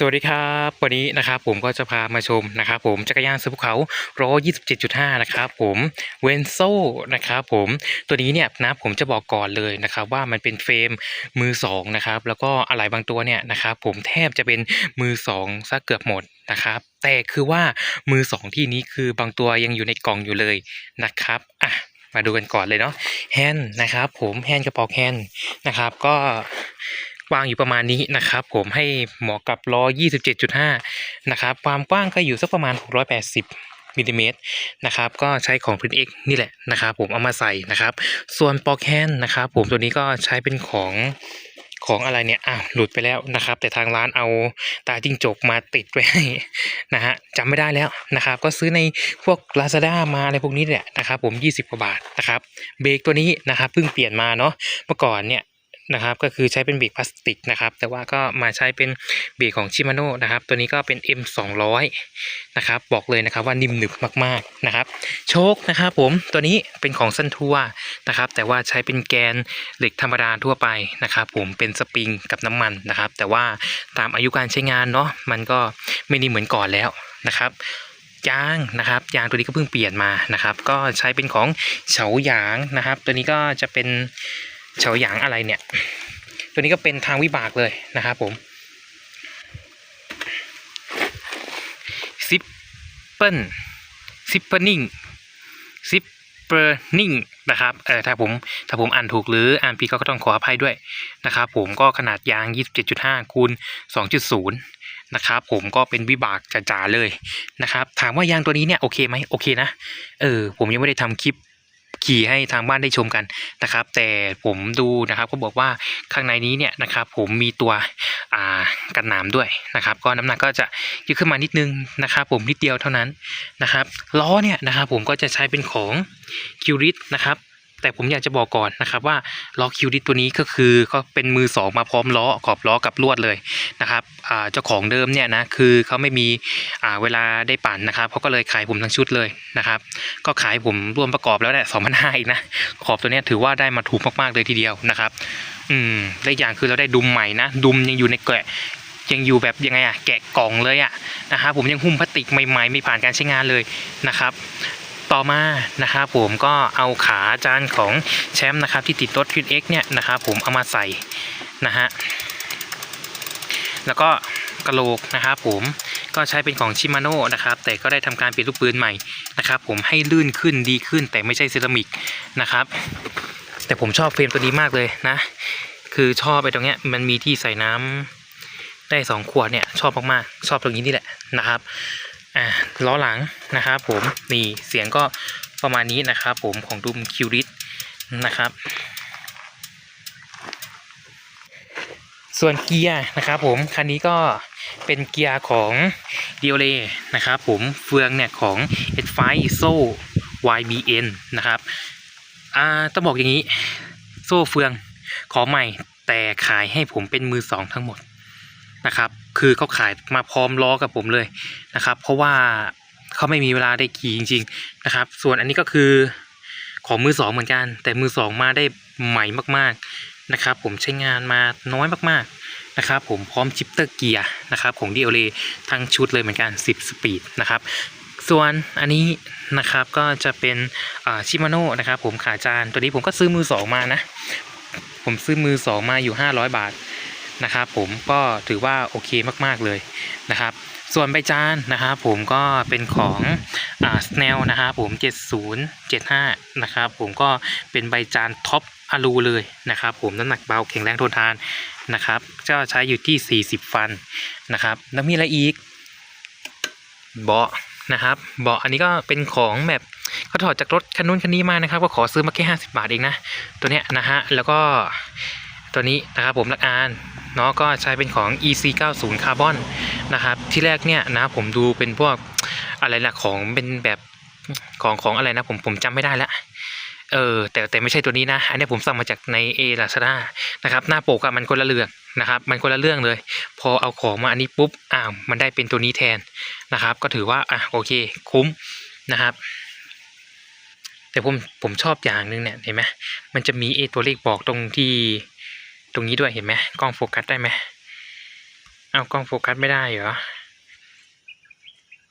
สวัสดีครับวันนี้นะครับผมก็จะพามาชมนะครับผมจักรยานซื้อภูเขา127.5นะครับผมเวนโซนะครับผมตัวนี้เนี่ยนะผมจะบอกก่อนเลยนะครับว่ามันเป็นเฟรมมือสองนะครับแล้วก็อะไหล่บางตัวเนี่ยนะครับผมแทบจะเป็นมือสองซะเกือบหมดนะครับแต่คือว่ามือสองที่นี้คือบางตัวยังอยู่ในกล่องอยู่เลยนะครับอะมาดูกันก่อนเลยเนาะแฮนด์นะครับผมแฮนด์กระบอกแฮนด์นะครับก็ วางอยู่ประมาณนี้นะครับ ผมให้เหมาะกับล้อ 27.5 นะครับ ความกว้างก็อยู่สักประมาณ 680มิลลิเมตรนะครับก็ใช้ของ Print X นี่แหละนะครับ ผมเอามาใส่นะครับ ส่วนปอกแฮนนะครับ ผมตัวนี้ก็ใช้เป็นของของอะไรเนี่ยอ้าวหลุดไปแล้วนะครับ แต่ทางร้านเอาตาจิ้งจกมาติดไว้ให้นะฮะจำไม่ได้แล้วนะครับ ก็ซื้อในพวก Lazada มาอะไรพวกนี้แหละนะครับ ผม 20 กว่าบาทนะครับ เบรกตัวนี้นะครับเพิ่งเปลี่ยนมาเนาะเมื่อก่อนเนี่ย นะครับก็คือใช้เป็นเบรกพลาสติกนะครับ แต่ว่าก็มาใช้เป็นเบรกของชิมาโน่นะครับ ตัวนี้ก็เป็น M 2 0 0 นะครับบอกเลยนะครับว่านิ่มหนึบมากๆนะครับ โชคนะครับผมตัวนี้เป็นของซันทัวนะครับ แต่ว่าใช้เป็นแกนเหล็กธรรมดาทั่วไปนะครับ ผมเป็นสปริงกับน้ำมันนะครับ แต่ว่าตามอายุการใช้งานเนาะมันก็ไม่ด้เหมือนก่อนแล้วนะครับยางนะครับยางตัวนี้ก็เพิ่งเปลี่ยนมานะครับ ก็ใช้เป็นของเฉาหยางนะครับ ตัวนี้ก็จะเป็น เฉาหยางอะไรเนี่ย ตัวนี้ก็เป็นทางวิบากเลยนะครับผมซิปเปิลซิปเปอร์นิงซิปเปอร์นิงนะครับเออถ้าผมถ้าผมอ่านถูกหรืออ่านผิดก็ต้องขออภัยด้วยนะครับผมก็ขนาดยาง 27.5คูณ2.0นะครับผมก็เป็นวิบากจ๋าๆเลยนะครับถามว่ายางตัวนี้เนี่ยโอเคไหมโอเคนะเออผมยังไม่ได้ทำคลิป ขี่ให้ทางบ้านได้ชมกันนะครับ แต่ผมดูนะครับก็บอกว่าข้างในนี้เนี่ยนะครับ ผมมีตัวกันหนามด้วยนะครับ ก็น้ำหนักก็จะยืดขึ้นมานิดนึงนะครับ ผมนิดเดียวเท่านั้นนะครับล้อเนี่ยนะครับ ผมก็จะใช้เป็นของคิวริสนะครับ แต่ผมอยากจะบอกก่อนนะครับว่าล้อคิวริสตัวนี้ก็คือก็เป็นมือสองมาพร้อมล้อขอบล้อกับลวดเลยนะครับเจ้าของเดิมเนี่ยนะคือเขาไม่มีเวลาได้ปั่นนะครับเขาก็เลยขายผมทั้งชุดเลยนะครับก็ขายผมรวมประกอบแล้วแหละสองพันห้าอีกนะขอบตัวนี้ถือว่าได้มาถูกมากๆเลยทีเดียวนะครับ อืมและอีกอย่างคือเราได้ดุมใหม่นะดุมยังอยู่ในแกะยังอยู่แบบยังไงอะแกะกล่องเลยอะนะครับผมยังหุ้มพลาสติกใหม่ๆไม่ผ่านการใช้งานเลยนะครับ ต่อมานะครับผมก็เอาขาจานของแชมป์นะครับที่ติดรถฟิตเอ็กเนี่ยนะครับผมเอามาใส่นะฮะแล้วก็กระโหลกนะครับผมก็ใช้เป็นของชิมาโน่นะครับแต่ก็ได้ทำการเปลี่ยนลูกปืนใหม่นะครับผมให้ลื่นขึ้นดีขึ้นแต่ไม่ใช่เซรามิกนะครับ แต่ผมชอบเฟรมตัวนี้มากเลยนะ คือชอบไปตรงเนี้ยมันมีที่ใส่น้ำได้สองขวดเนี่ยชอบมากๆชอบตรงนี้นี่แหละนะครับ อ่าล้อหลังนะครับผมนี่เสียงก็ประมาณนี้นะครับผมของดุมคิวริสนะครับส่วนเกียร์นะครับผมคันนี้ก็เป็นเกียร์ของเดียเลนะครับผมเฟืองเนี่ยของ e d f i s o YBN นะครับอ่าต้องบอกอย่างนี้โซ่เฟืองขอใหม่แต่ขายให้ผมเป็นมือสองทั้งหมดนะครับ คือเขาขายมาพร้อมล้อกับผมเลยนะครับ เพราะว่าเขาไม่มีเวลาได้ขี่จริง ๆนะครับ ส่วนอันนี้ก็คือของมือสองเหมือนกัน แต่มือสองมาได้ใหม่มากๆนะครับ ผมใช้งานมาน้อยมากๆนะครับ ผมพร้อมชิปเตอร์เกียร์นะครับของ d ี l ทั้งชุดเลยเหมือนกัน 10 สปีดนะครับส่วนอันนี้นะครับก็จะเป็นชิมาโน่นะครับผมขาจานตัวนี้ผมก็ซื้อมือสองมานะ ผมซื้อมือสองมาอยู่ 500 บาท นะครับผมก็ถือว่าโอเคมากๆเลยนะครับ ส่วนใบจานนะครับผมก็เป็นของอ่าสแนลนะครับผม 7075 นะครับผมก็เป็นใบจานท็อปอะลูเลยนะครับผมน้ำหนักเบาแข็งแรงทนทานนะครับก็ใช้อยู่ที่ 40 ฟันนะครับแล้วมีอะไรอีกเบาะนะครับเบาะอันนี้ก็เป็นของแบบเขาถอดจากรถคันนู้นคันนี้มานะครับ ก็ขอซื้อมาแค่ห้าสิบาทเองนะ ตัวเนี้ยนะฮะแล้วก็ ตัวนี้นะครับผมลักอานเนาะก็ใช้เป็นของ EC 90 Carbon นะครับที่แรกเนี่ยนะผมดูเป็นพวกอะไรนะของเป็นแบบของของอะไรนะผมผมจำไม่ได้ละเออแต่แต่ไม่ใช่ตัวนี้นะ อันนี้ผมสั่งมาจากในเอลาซาด้านะครับหน้าปกอะมันคนละเรื่องนะครับมันคนละเรื่องเลย พอเอาของมาอันนี้ปุ๊บอ้าวมันได้เป็นตัวนี้แทนนะครับ ก็ถือว่าอะโอเคคุ้มนะครับ แต่ผมผมชอบอย่างหนึ่งเนี่ยเห็นไหมมันจะมีเอตัวเลขบอกตรงที่ ตรงนี้ด้วยเห็นไหมกล้องโฟกัสได้ไหมเอากล้องโฟกัสไม่ได้เหรอ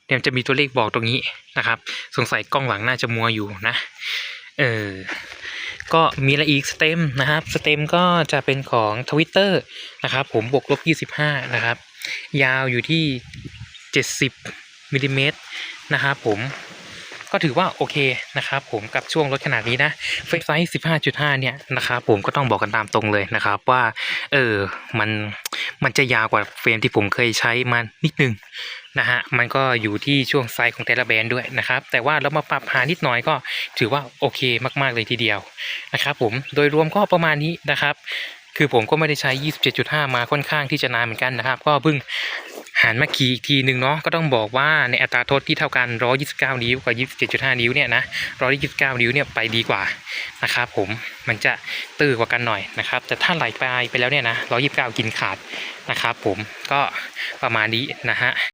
เดี๋ยวจะมีตัวเลขบอกตรงนี้นะครับ สงสัยกล้องหลังน่าจะมัวอยู่นะ เออ ก็มีอะไรอีกสเต็มนะครับ สเต็มก็จะเป็นของทวิตเตอร์นะครับ ผมบวกลบ25 นะครับ ยาวอยู่ที่ 70มิลลิเมตรนะครับผม ก็ถือว่าโอเคนะครับผมกับช่วงรถขนาดนี้นะเฟซไซส์15.5เนี่ยนะครับผมก็ต้องบอกกันตามตรงเลยนะครับว่าเออมันมันจะยาวกว่าเฟรมที่ผมเคยใช้มานิดนึงนะฮะมันก็อยู่ที่ช่วงไซส์ของแต่ละแบรนด์ด้วยนะครับ แต่ว่าเรามาปรับหานิดหน่อยก็ถือว่าโอเคมาก ๆเลยทีเดียวนะครับผมโดยรวมก็ประมาณนี้นะครับ คือผมก็ไม่ได้ใช้ 27.5 มาค่อนข้างที่จะนานเหมือนกันนะครับ ก็เพิ่ง หารมาขีอีกทีหนึ่งเนาะก็ต้องบอกว่าในอัตราโทษที่เท่ากัน 129 นิ้วกับ 27.5 นิ้วเนี่ยนะ 129 นิ้วเนี่ยไปดีกว่านะครับผมมันจะตื้อกว่ากันหน่อยนะครับ แต่ถ้าไหลไปไปแล้วเนี่ยนะ 129 กินขาดนะครับผมก็ประมาณนี้นะฮะ